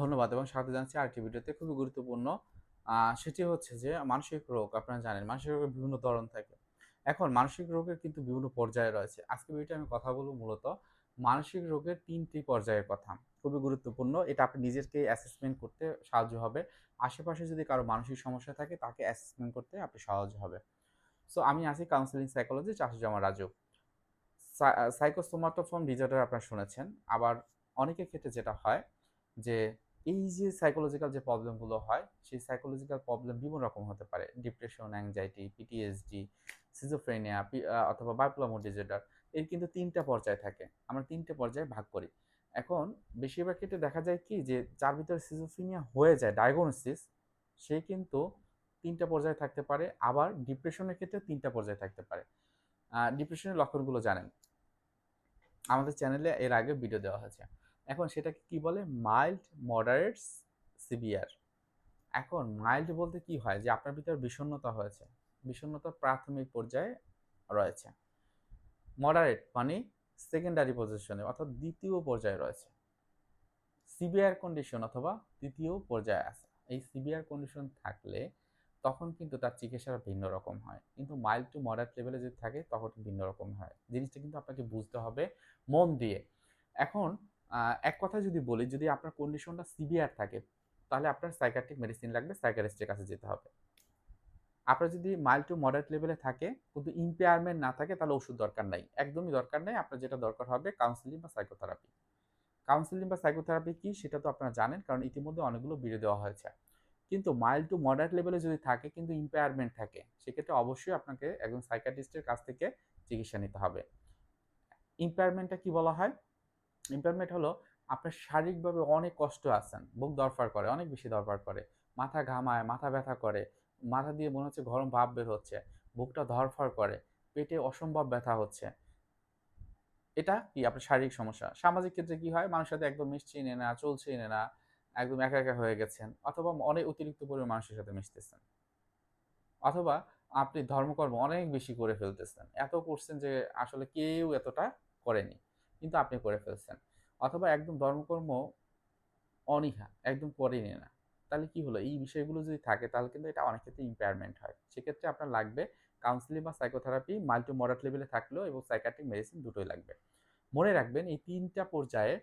ধন্যবাদ এবং স্বাগত জানাচ্ছি আরেকটি ভিডিওতে খুবই গুরুত্বপূর্ণ। সেটি হচ্ছে যে মানসিক রোগ, আপনারা জানেন, মানসিক রোগের বিভিন্ন ধরন থাকে। এখন মানসিক রোগের কিন্তু বিভিন্ন পর্যায়ে রয়েছে। আজকে ভিডিওতে আমি কথা বলব মূলত মানসিক রোগের তিনটি পর্যায়ের কথা। খুবই গুরুত্বপূর্ণ। এটা আপনি নিজেকে অ্যাসেসমেন্ট করতে সাহায্য হবে। আশেপাশে যদি কারও মানসিক সমস্যা থাকে, তাকে অ্যাসেসমেন্ট করতে আপনি সহজ হবে। সো আমি আছি কাউন্সিলিং সাইকোলজি চাষুজামা রাজু। সাইকোসোমাটোফর্ম ডিজর্ডার আপনারা শুনেছেন। আবার অনেকের ক্ষেত্রে যেটা হয় যে এই যে সাইকোলজিক্যাল যে প্রবলেমগুলো হয়, সেই সাইকোলজিক্যাল প্রবলেম বিভিন্ন রকম হতে পারে। ডিপ্রেশন অ্যাংজাইটি পিটিএসডি সিজোফ্রেনিয়া অথবা বাইপোলার মোড ডিজর্ডার এর কিন্তু তিনটা পর্যায় থাকে। আমরা তিনটে পর্যায়ে ভাগ করি। এখন বেশিরভাগ ক্ষেত্রে দেখা যায় কি যে, যার ভিতরে সিজোফ্রেনিয়া হয়ে যায় ডায়াগনোসিস সে কিন্তু তিনটা পর্যায়ে থাকতে পারে। আবার ডিপ্রেশনের ক্ষেত্রে তিনটা পর্যায়ে থাকতে পারে। ডিপ্রেশনের লক্ষণগুলো জানেন। আমাদের চ্যানেলে এর আগে ভিডিও দেওয়া হয়েছে। এখন সেটাকে কি বলে? মাইল্ড মডারেট সিভিয়ার এখন মাইল্ড বলতে কি হয়? যে আপনার ভিতরে বিষণ্ণতা হয়েছে। বিষণ্ণতা প্রাথমিক পর্যায়ে রয়েছে। মডারেট মানে সেকেন্ডারি পজিশনে অর্থাৎ দ্বিতীয় পর্যায়ে রয়েছে। সিভিয়ার কন্ডিশন অথবা তৃতীয় পর্যায়ে আছে। এই সিভিয়ার কন্ডিশন থাকলে তখন কিন্তু তার চিকিৎসাটা ভিন্ন রকম হয়। কিন্তু মাইল্ড টু মডারেট লেভেলে যদি থাকে, তখন ভিন্ন রকম হয়। জিনিসটা কিন্তু আপনাকে বুঝতে হবে মন দিয়ে। এখন এক কথা যদি বলি, যদি আপনার কন্ডিশনটা সিভিয়ার থাকে, তাহলে আপনার সাইকাট্রিক মেডিসিন লাগবে সাইকারিস্টের কাছে যেতে হবে। আপনার যদি মাইল্ড টু মডারেট লেভেলে থাকে, কিন্তু ইম্পেয়ারমেন্ট না থাকে, তাহলে ওষুধ দরকার নাই। একদমই দরকার নেই, আপনার যেটা দরকার হবে কাউন্সিলিং বা সাইকোথেরাপি কাউন্সিলিং বা সাইকোথেরাপি কি, সেটা তো আপনারা জানেন, কারণ ইতিমধ্যে অনেকগুলো ভিডিও দেওয়া হয়েছে। কিন্তু মাইল্ড টু মডারেট লেভেলে যদি থাকে, কিন্তু ইম্পেয়ারমেন্ট থাকে, সেক্ষেত্রে অবশ্যই আপনাকে একজন সাইকাটিস্টের কাছ থেকে চিকিৎসা নিতে হবে। ইম্পেয়ারমেন্টটা কি বলা হয়? ইম্পেয়ারমেন্ট হলো আপনার শারীরিকভাবে অনেক কষ্ট আছেন, বুক দরফার করে, অনেক বেশি দরফার করে, মাথা ঘামায়, মাথা ব্যথা করে, মাথা দিয়ে মনে হচ্ছে গরম ভাব বের হচ্ছে, বুকটা ধরফর করে, পেটে অসম্ভব ব্যথা হচ্ছে। এটা কি আপনার শারীরিক সমস্যা? সামাজিক ক্ষেত্রে কি হয়? মানুষের সাথে একদম মিশছে নে না, চলছে নে না, একদম একা একা হয়ে গেছেন, অথবা অনেক অতিরিক্ত পরিমাণ মানুষের সাথে মিশতেছেন। অথবা আপনি ধর্মকর্ম অনেক বেশি করে ফেলতেছেন। এত করছেন যে আসলে কেউ এতটা করেনি। কিন্তু আপনি করে ফেলছেন। অথবা একদম ধর্মকর্ম অনীহা, একদম করেনি না। তাহলে কি হলো? এই বিষয়গুলো যদি থাকে, তাহলে কিন্তু এটা অনেক ক্ষেত্রে ইম্পেয়ারমেন্ট হয়। সেক্ষেত্রে আপনার লাগবে কাউন্সিলিং বা সাইকোথেরাপি মাইল্ড টু মডারেট লেভেলে থাকলেও এবং সাইকাট্রিক মেডিসিন দুটোই লাগবে। মনে রাখবেন, এই তিনটা পর্যায়ে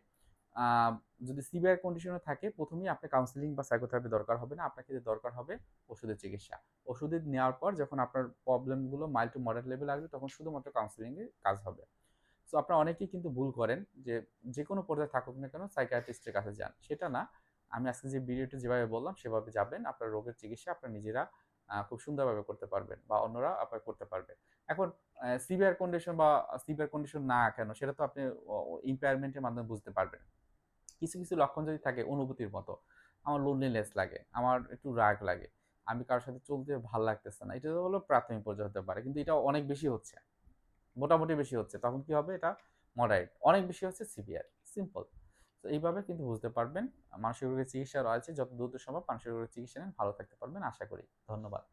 যদি সিভিয়ার কন্ডিশনে থাকে, প্রথমেই আপনার কাউন্সিলিং বা সাইকোথেরাপি দরকার হবে না। আপনাকে দরকার হবে, ওষুধের চিকিৎসা। ওষুধের নেওয়ার পর যখন আপনার প্রবলেমগুলো মাইল্ড টু মডারেট লেভেল আসবে, তখন শুধুমাত্র কাউন্সিলিংয়ে কাজ হবে। সো আপনারা অনেকেই কিন্তু ভুল করেন যে যে কোনো পর্যায়ে থাকুক না কেন সাইকিয়াট্রিস্টের কাছে যান। সেটা না। আমি আজকে যে ভিডিওটি যেভাবে বললাম, সেভাবে যাবেন। আপনার রোগের চিকিৎসা আপনার নিজেরা খুব সুন্দরভাবে করতে পারবেন বা অন্যরা আপনার করতে পারবে। এখন সিভিয়ার কন্ডিশন বা সিভিয়ার কন্ডিশন না কেন, সেটা তো আপনি ইম্পেয়ারমেন্টের মাধ্যমে বুঝতে পারবেন। কিছু কিছু লক্ষণ যদি থাকে অনুভূতির মতো, আমার লোনলিনেস লাগে, আমার একটু রাগ লাগে, আমি কারোর সাথে চলতে ভালো লাগতেছে না, এটা হলো প্রাথমিক পর্যায়ে হতে পারে, কিন্তু এটা অনেক বেশি হচ্ছে। মোটামুটি বেশি হচ্ছে। তখন কি হবে? এটা মডারেট অনেক বেশি হচ্ছে সিভিয়ার সিম্পল তো এইভাবে কিন্তু বুঝতে পারবেন। মানসিক রোগের চিকিৎসা রয়েছে। যত দ্রুত সম্ভব মানসিক রোগের চিকিৎসা নেন, ভালো থাকতে পারবেন। আশা করি। ধন্যবাদ।